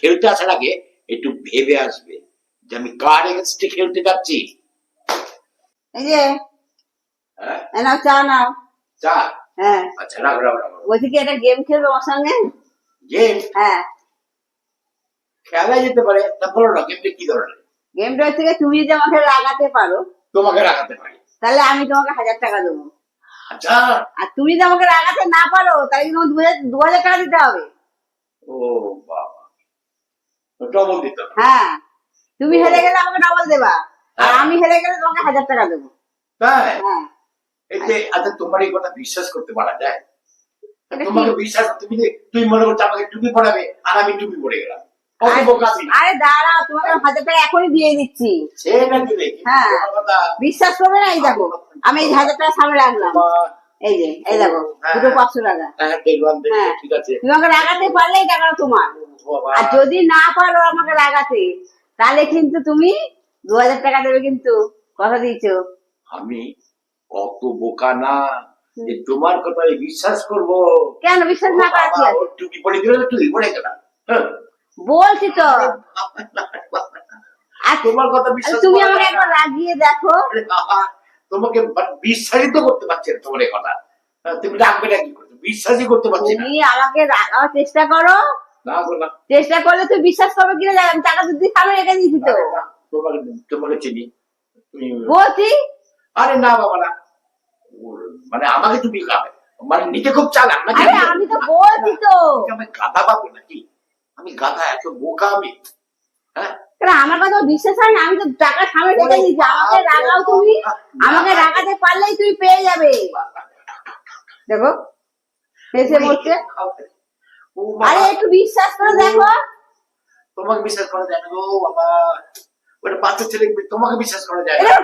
খেলতে আসার আগে একটু ভেবে আসবে যে আমি কার এগেনস্টে খেলতে যাচ্ছি। এই যে হ্যাঁ? নাও চা নাও। চা? হ্যাঁ। আচ্ছা রাখ রাখ রাখ বলছি কি একটা গেম খেলবে আমার সঙ্গে? গেম হ্যাঁ। খেলা যেতে পারে তা বলো না গেমটা কি ধরনের? গেমটা হচ্ছে তুমি যদি আমাকে লাগাতে পারো তোমাকে রাখাতে পারি। তাহলে আমি তোমাকে হাজার টাকা দেবো। আচ্ছা আর তুমি যদি আমাকে লাগাতে না পারো তাহলে কিন্তু দু হাজার দু হাজার টাকা দিতে হবে। ও বাবা। ডবল দিতে হবে। হ্যাঁ তুমি হেরে গেলে আমাকে ডবল দেবা। আর আমি হেরে গেলে তোমাকে হাজার টাকা দেবো। তাই? হ্যাঁ। যে আচ্ছা তোমার এই কথা বিশ্বাস করতে পারা যায়? তোমাকে বিশ্বাস তুমি তুমি মনে করছ আমাকে টুপি পড়াবে আর আমি টুপি পড়ে গেলাম। আরে- দাঁড়াও তোমাকে হাজার টাকা এখনই দিয়ে দিচ্ছি। হ্যাঁ। বিশ্বাস করবে না এই দেখো। আমি এই হাজার টাকা সামনে রাখলাম। এই যে এই দেখো হ্যাঁ। দুটো পাঁচশো টাকা। হ্যাঁ হ্যাঁ। ঠিক আছে তুমি আমাকে লাগাতে টাকাটা তোমার? আর যদি না পারো আমাকে লাগাতে তাহলে কিন্তু তুমি দু হাজার টাকা দেবে কিন্তু। কথা দিয়েছ। আমি অত বোকা না। যে তোমার কথা আমি বিশ্বাস করব। কেন বিশ্বাস না করা কি আছে? ওর পড়ে টুপি পড়ে হ্যাঁ। বলছি তো। আর তোমার কথা বিশ্বাস তুমি আমাকে একবার লাগিয়ে দেখো। তোমাকে বা- বিশ্বাসই তো করতে পারছি না তোমার এই কথা। হ্যাঁ, তুমি রাখবে না কি করতে? বিশ্বাসই করতে পারছি না। তুমি আমাকে লাগাবার চেষ্টা করো। না না। চেষ্টা করলে তুই বিশ্বাস করবে কিনা জানি আমি টাকা যদি সামনে রেখে দিয়েছি তো। তোমাকে তোমাকে চিনি। বলছি? আরে না বাবা না। মানে আমাকে তুমি খাবে। মানে নিজে খুব চালাক না আরে আমি তো বলছি তো। আমি গাধা পাবো নাকি? আমি গাধা এত বোকা আমি। হ্যাঁ? কেন আমার কথা বিশ্বাস হয় না। আমি তো টাকা সামনে রেখে দিয়েছি। আমাকে রাগাও তুমি। আমাকে রাগাতে পারলেই তুমি পেয়ে যাবে। দেখো হেসে বলছে। আরে একটু বিশ্বাস করে দেখো। তোমাকে বিশ্বাস করা যায় না গো বাবা। ওটা বাচ্চা ছেলে তোমাকে বিশ্বাস করা যায় না।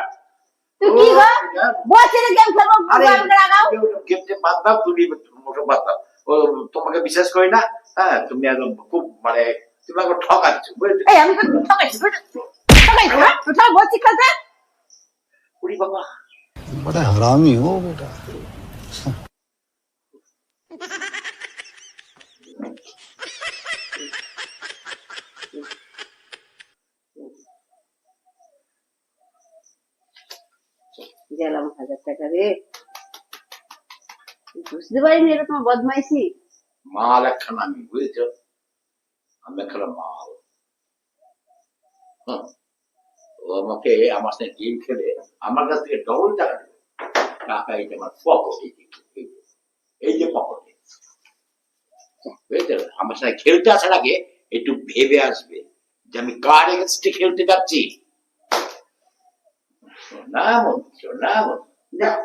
তুই কি গো? গেম আরে আমাকে রাগাও। গেমটা বাদ দাও তুমি মোটো বাদ দাও। ও তোমাকে বিশ্বাস করি না? হ্যাঁ তুমি একদম খুব মানে তুমি আমাকে ঠকাচ্ছ বুঝেছো এই আমি তো ঠকাইছি বুঝেছো? ঠকাইছি হ্যাঁ তোর বলছি খেলতে ওরে বাবা बड़ा हरामी हो बेटा গেলাম হাজার টাকা রে বুঝতে পারিনি এটা তোমার বদমাইশি মাল একখানা আমি বুঝেছ মাল হ্যাঁ। ও আমাকে আমার সাথে গেম খেলে আমার কাছ থেকে ডবল টাকা দেবে টাকা এই আমার পকেট এই যে, পকেটে আমার সাথে খেলতে আসার আগে একটু ভেবে আসবে যে আমি কার এগেনস্টে খেলতে যাচ্ছি। না মন না যাও